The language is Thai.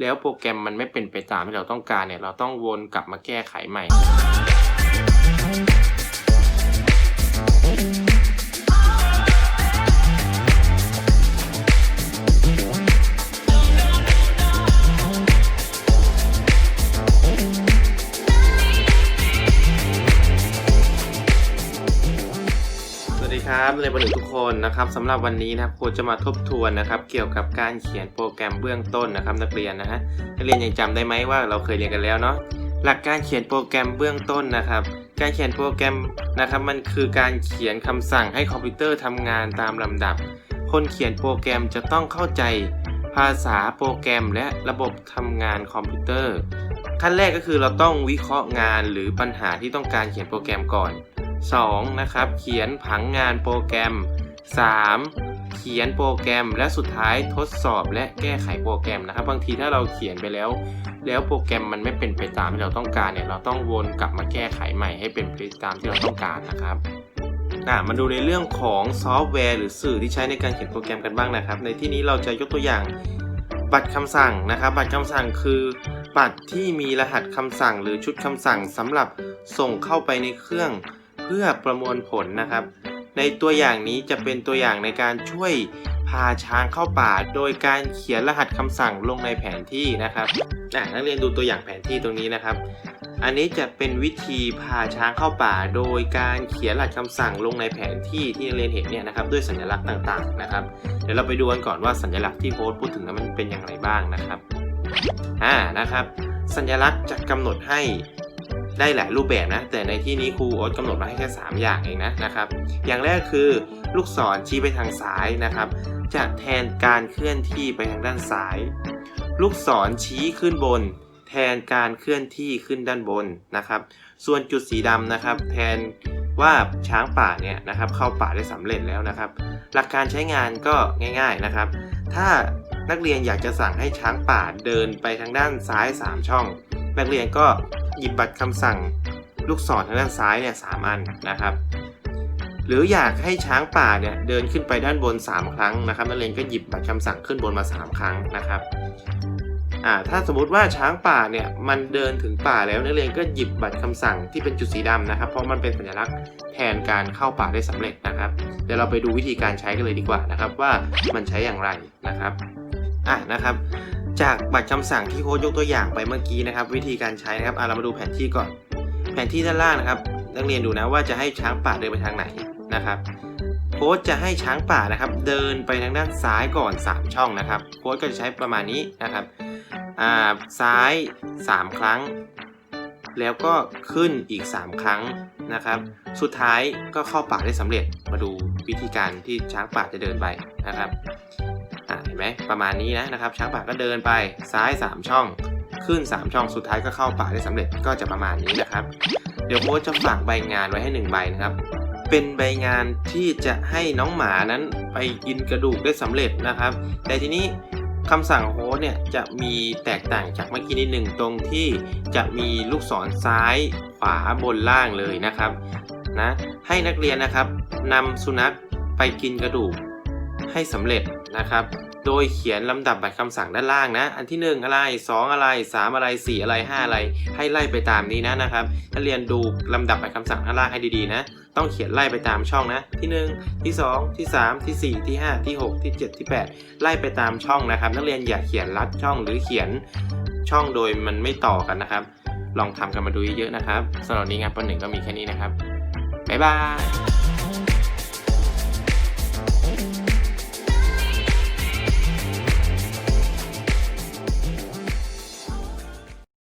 แล้วโปรแกรมมันไม่เป็นไปตามที่เราต้องการเนี่ย เราต้องวนกลับมาแก้ไขใหม่ ครับเรียนประหนึ่งทุกคนนะครับสำหรับวันนี้นะครับโค้ชจะมาทบทวนนะครับ เกี่ยวกับการเขียนโปรแกรมเบื้องต้นนะครับ นักเรียนนะฮะนักเรียนยังจำได้ไหมว่าเราเคยเรียนกันแล้วเนาะหลักการเขียนโปรแกรมเบื้องต้นนะครับ การเขียนโปรแกรมนะครับ มันคือการเขียนคำสั่งให้คอมพิวเตอร์ทำงานตามลำดับ คนเขียนโปรแกรมจะต้องเข้าใจภาษาโปรแกรมและระบบทำงานคอมพิวเตอร์ ขั้นแรกก็คือเราต้องวิเคราะห์งานหรือปัญหาที่ต้องการเขียนโปรแกรมก่อน 2. นะครับ เขียนผังงานโปรแกรม 3. เขียนโปรแกรม และสุดท้ายทดสอบและแก้ไขโปรแกรมนะครับ บางทีถ้าเราเขียนไปแล้ว แล้วโปรแกรมมันไม่เป็นไปตามที่เราต้องการเนี่ยเราต้องวนกลับมาแก้ไขใหม่ให้เป็นไปตามที่เราต้องการนะครับอะมาดูในเรื่องของซอฟต์แวร์หรือสื่อที่ใช้ในการเขียนโปรแกรมกันบ้างนะครับ ในที่นี้เราจะยกตัวอย่างบัตรคำสั่งนะครับ บัตรคำสั่งคือบัตรที่มีรหัสคำสั่งหรือชุดคำสั่งสำหรับส่งเข้าไปในเครื่อง เพื่อประมวลผลนะครับ ในตัวอย่างนี้จะเป็นตัวอย่างในการช่วยพาช้างเข้าป่า โดยการเขียนรหัสคำสั่งลงในแผนที่นะครับนักเรียนดูตัวอย่างแผนที่ตรงนี้นะครับ อันนี้จะเป็นวิธีพาช้างเข้าป่า โดยการเขียนรหัสคำสั่งลงในแผนที่ที่นักเรียนเห็นเนี่ยนะครับด้วยสัญลักษณ์ต่างๆนะครับ เดี๋ยวเราไปดูกันก่อนว่าสัญลักษณ์ที่โค้ดพูดถึงนั้นมันเป็นอย่างไรบ้างนะครับอ่านะครับ สัญลักษณ์จะกำหนดให้ ได้หลายรูปแบบนะ แต่ในที่นี้ครูโอ๊ตกำหนดมาให้แค่ 3 อย่างเองนะนะครับ อย่างแรกคือลูกศรชี้ไปทางซ้ายนะครับ จะแทนการเคลื่อนที่ไปทางด้านซ้าย ลูกศรชี้ขึ้นบน แทนการเคลื่อนที่ขึ้นด้านบนนะครับ ส่วนจุดสีดำนะครับ แทนว่าช้างป่าเนี่ยนะครับเข้าป่าได้สำเร็จแล้วนะครับ หลักการใช้งานก็ง่าย ๆนะครับ ถ้านักเรียนอยากจะสั่งให้ช้างป่าเดินไปทางด้านซ้าย 3 ช่อง นักเรียนก็ หยิบบัตรคำสั่งลูกศรทางด้านซ้ายเนี่ยสามอันนะครับ หรืออยากให้ช้างป่าเนี่ยเดินขึ้นไปด้านบน 3 ครั้งนะครับนักเรียนก็หยิบบัตรคำสั่งขึ้นบนมา 3 ครั้งนะครับอ่าถ้าสมมุติว่าช้างป่าเนี่ยมันเดินถึงป่าแล้วนักเรียนก็หยิบบัตรคำสั่งที่เป็นจุดสีดำนะครับ เพราะมันเป็นสัญลักษณ์แทนการเข้าป่าได้สำเร็จนะครับ เดี๋ยวเราไปดูวิธีการใช้กันเลยดีกว่านะครับ ว่ามันใช้อย่างไรนะครับอะนะครับ จากบัตรคำสั่งที่โค้ดยกตัวอย่างไปเมื่อกี้นะครับ วิธีการใช้นะครับเรามาดูแผนที่ก่อน แผนที่ด้านล่างนะครับนักเรียนดูนะว่าจะให้ช้างป่าเดินไปทางไหนนะครับโค้ดจะให้ช้างป่านะครับ เดินไปทางด้านซ้ายก่อน 3 ช่องนะครับโค้ดก็จะใช้ประมาณนี้นะครับอ่าซ้าย 3 ครั้ง แล้วก็ขึ้นอีก 3 ครั้งนะครับ สุดท้ายก็เข้าป่าได้สำเร็จมาดูวิธีการที่ช้างป่าจะเดินไปนะครับ เห็นไหมประมาณนี้นะนะครับช้างป่าก็เดินไปซ้าย 3 ช่อง ขึ้น 3 ช่องสุดท้ายก็เข้าป่าได้สำเร็จก็จะประมาณนี้นะครับ เดี๋ยวโค้ชจะฝากใบงานไว้ให้ 1 ใบนะครับ เป็นใบงานที่จะให้น้องหมานั้นไปกินกระดูกได้สำเร็จนะครับ แต่ทีนี้คำสั่งโค้ดเนี่ยจะมีแตกต่างจากเมื่อกี้นิดหนึ่งตรงที่จะมีลูกศรซ้ายขวาบนล่างเลยนะครับนะให้นักเรียนนะครับนำสุนัขไปกินกระดูก ให้สำเร็จนะครับ โดยเขียนลำดับบัตรคำสั่งด้านล่างนะ อันที่ 1 อะไร 2 อะไร 3 อะไร 4 อะไร 5 อะไร ให้ไล่ไปตามนี้นะนะครับถ้าเรียนดูลำดับบัตรคำสั่งด้านล่างให้ดีๆนะ ต้องเขียนไล่ไปตามช่องนะ ที่ 1 ที่ 2 ที่ 3 ที่ 4 ที่ 5 ที่ 6 ที่ 7 ที่ 8 ไล่ไปตามช่องนะครับ นักเรียนอย่าเขียนลัดช่องหรือเขียนช่องโดยมันไม่ต่อกันนะครับ ลองทำกันมาดูเยอะๆนะครับสำหรับนนี้งานปหนึ่งก็มีแค่นี้นะครับบ๊ายบาย